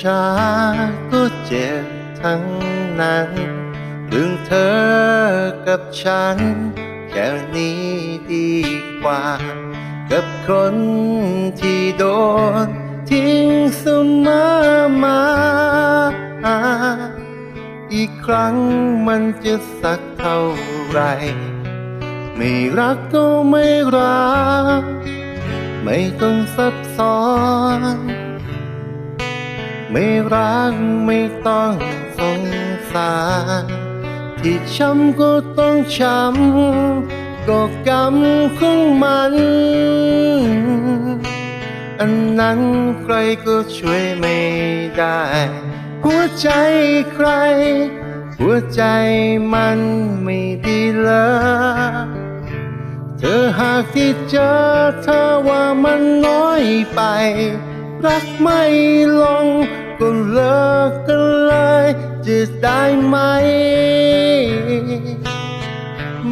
ช้าก็เจ็บทั้งนั้น เรื่องเธอกับฉัน แค่นี้ดีกว่า กับคนที่โดน ทิ้งเสมอมา อีกครั้งมันจะสักเท่าไร ไม่รักก็ไม่รัก ไม่ต้องซับซ้อน ไม่รักไม่ต้องสงสารที่ช้ำก็ต้องช้ำก็กรรมของมัน อันนั้นใครก็ช่วยไม่ได้ หัวใจใคร หัวใจมันไม่ดีเลยเธอหากที่เจอเธอว่ามันน้อยไป รักไม่ลง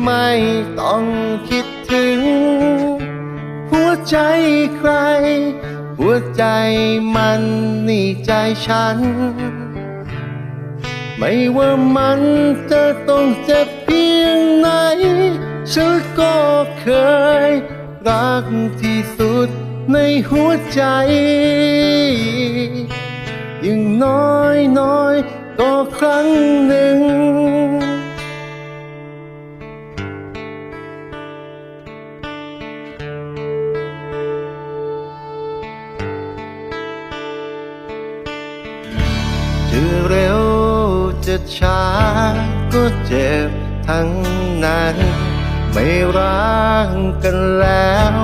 ไม่ต้องคิดถึง หัวใจใคร หัวใจมันนี่ใจฉัน ไม่ว่ามันจะต้องเจ็บเพียงไหน ฉันก็เคย รักที่สุดในหัวใจยิ่งน้อยน้อยก็ครั้งหนึ่ง จะเร็วจะช้าก็เจ็บทั้งนั้น ไม่รักกันแล้ว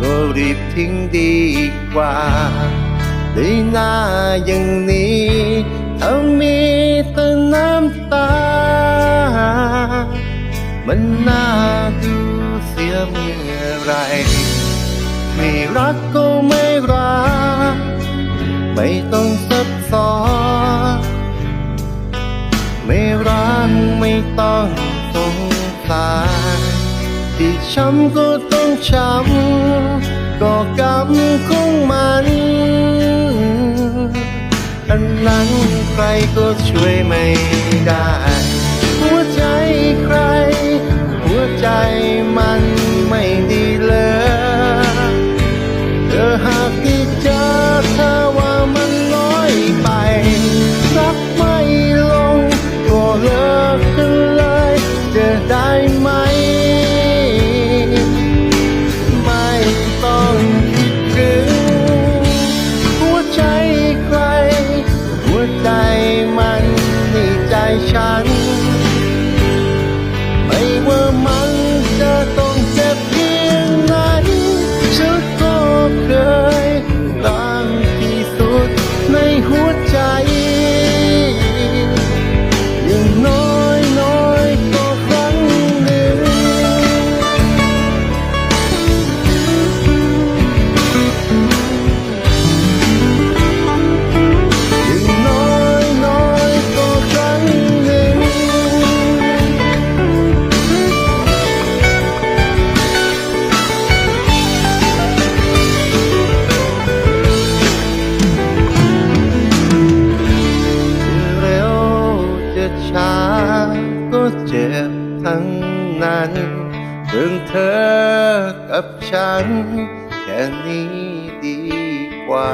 ก็รีบทิ้งดีกว่า ได้หน้าอย่างนี้ถ้ามีแต่น้ำตา มันน่าดูเสียเมื่อไร ไม่รักก็ไม่รัก ไม่ต้องซับซ้อน ไม่ต้องสงสารที่ช้ำก็ต้องช้ำก็กรรมของมัน อันนั้นใครก็ช่วยไม่ได้ เจ็บทั้งนั้นเรื่องเธอกับฉัน แค่นี้ดีกว่า